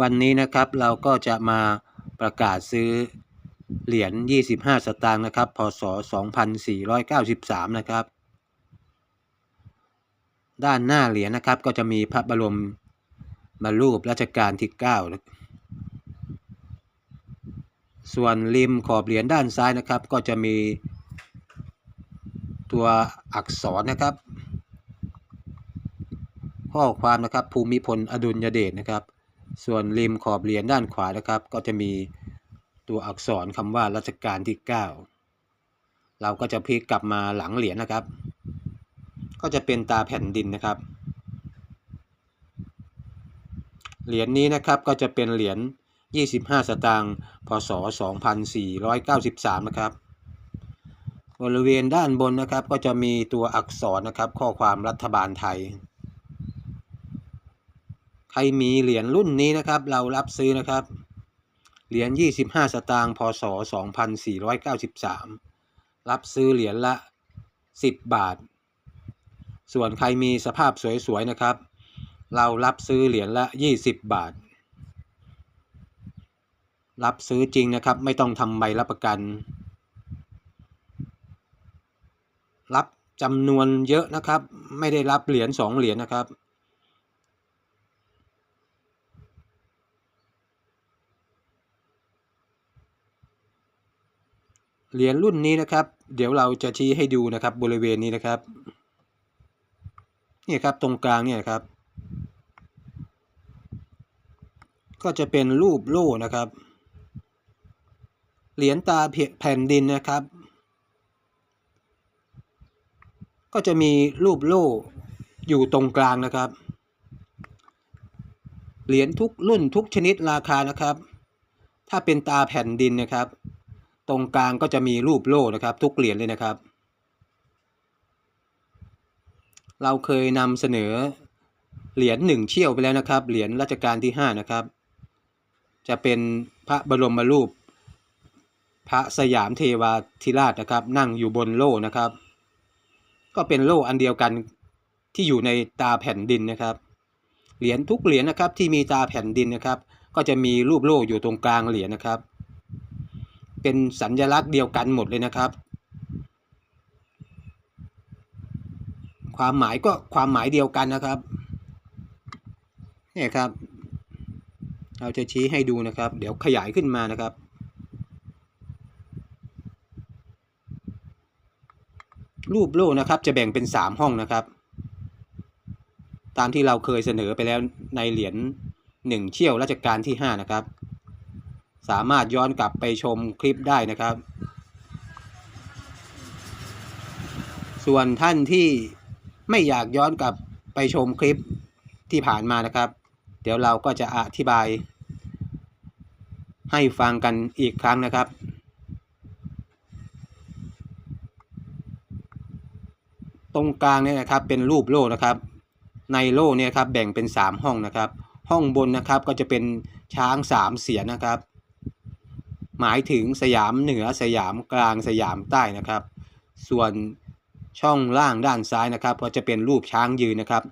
วันนี้นะครับเราก็จะมาประกาศซื้อเหรียญ 25 สตางค์นะครับ พศ 2493 นะครับ ด้านหน้าเหรียญนะครับก็จะมีพระบรมมารูปรัชกาลที่ 9 ส่วนริมขอบเหรียญด้านซ้ายนะครับ ก็จะมีตัวอักษรนะครับ ข้อความนะครับภูมิพลอดุลยเดชนะครับ ส่วนริมขอบเหรียญด้านขวานะครับ ก็จะมีตัวอักษรคำว่ารัชกาลที่ 9 เราก็จะพลิกกลับมาหลังเหรียญนะครับ ก็จะเป็นตาแผ่นดินนะครับ เหรียญนี้นะครับก็จะเป็นเหรียญ 25 สตางค์พศ 2493 นะครับบริเวณด้านบนนะครับก็จะมีตัวอักษรนะครับ ข้อความรัฐบาลไทย ใครมีเหรียญรุ่นนี้นะครับ เรารับซื้อนะครับ เหรียญ 25 สตางค์ พศ 2493 รับซื้อเหรียญละ 10 บาท ส่วนใครมีสภาพสวยๆนะครับ เรารับซื้อเหรียญละ 20 บาท รับซื้อจริงนะครับ ไม่ต้องทำใบรับประกัน รับจำนวนเยอะนะครับ ไม่ได้รับเหรียญสองเหรียญนะครับ เหรียญรุ่นนี้นะครับ เดี๋ยวเราจะชี้ให้ดูนะครับบริเวณนี้นะครับนี่ครับตรงกลางเนี่ยครับ ก็จะเป็นรูปโล่นะครับ เหรียญตาแผ่นดินนะครับ ก็จะมีรูปโล่อยู่ตรงกลางนะครับ เหรียญทุกรุ่นทุกชนิดราคานะครับ ถ้าเป็นตาแผ่นดินนะครับ ตรงกลางก็จะมีรูปโล่นะครับ ทุกเหรียญเลยนะครับ เราเคยนำเสนอเหรียญหนึ่งเชี่ยวไปแล้วนะครับ เหรียญรัชกาลที่ห้านะครับ จะเป็นพระบรมรูป พระสยามเทวาธิราชนะครับ นั่งอยู่บนโล่นะครับ ก็เป็นโล่อันเดียวกันที่อยู่ในตาแผ่นดินนะครับ เหรียญทุกเหรียญนะครับที่มีตาแผ่นดินนะครับ ก็จะมีรูปโล่อยู่ตรงกลางเหรียญนะครับ เป็นสัญลักษณ์เดียวกันหมดเลยนะครับ ความหมายก็ความหมายเดียวกันนะครับนี่ครับ เราจะชี้ให้ดูนะครับ เดี๋ยวขยายขึ้นมานะครับรูปโล่นะครับจะแบ่งเป็นสามห้องนะครับ ตามที่เราเคยเสนอไปแล้วในเหรียญหนึ่งเชี่ยวรัชกาลที่ห้านะครับ สามารถย้อนกลับไปชมคลิปได้นะครับ ส่วนท่านที่ไม่อยากย้อนกลับไปชมคลิปที่ผ่านมานะครับ เดี๋ยวเราก็จะอธิบาย ให้ฟังกันอีกครั้งนะครับตรงกลางเนี่ยนะครับเป็นรูปโล่นะครับ ในโล่เนี่ยครับแบ่งเป็น 3 ห้องนะครับ ห้องบนนะครับก็จะเป็นช้าง 3 เสียนนะครับ หมายถึงสยามเหนือสยามกลางสยามใต้นะครับ ส่วนช่องล่างด้านซ้ายนะครับ ก็จะเป็นรูปช้างยืนนะครับ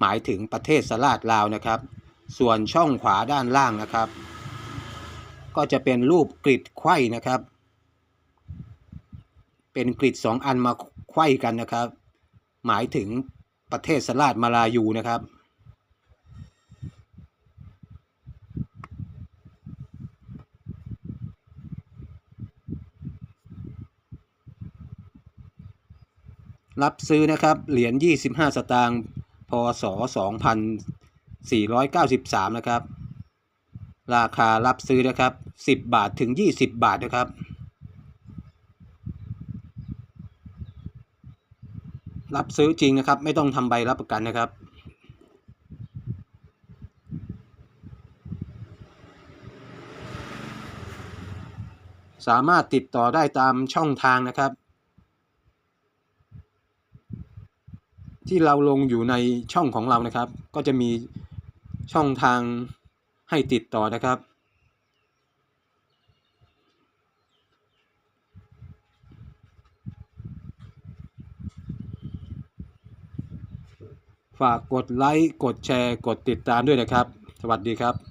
หมายถึงประเทศสลาดลาวนะครับ ส่วนช่องขวาด้านล่างนะครับ ก็จะเป็นรูปกริดไขว้นะครับ เป็นกริดสองอันมาไขว้กันนะครับ หมายถึงประเทศสลาดมาลายูนะครับ รับซื้อนะครับเหรียญ 25 สตางค์พศ 2493 นะครับ ราคารับซื้อนะครับ 10 บาทถึง 20 บาทนะครับ รับซื้อจริงนะครับ ไม่ต้องทำใบรับประกันนะครับสามารถติดต่อได้ตามช่องทางนะครับ ที่เราลงอยู่ในช่องของเรานะครับ ก็จะมีช่องทางให้ติดต่อนะครับ ฝากกดไลค์ กดแชร์ กดติดตามด้วยนะครับ สวัสดีครับ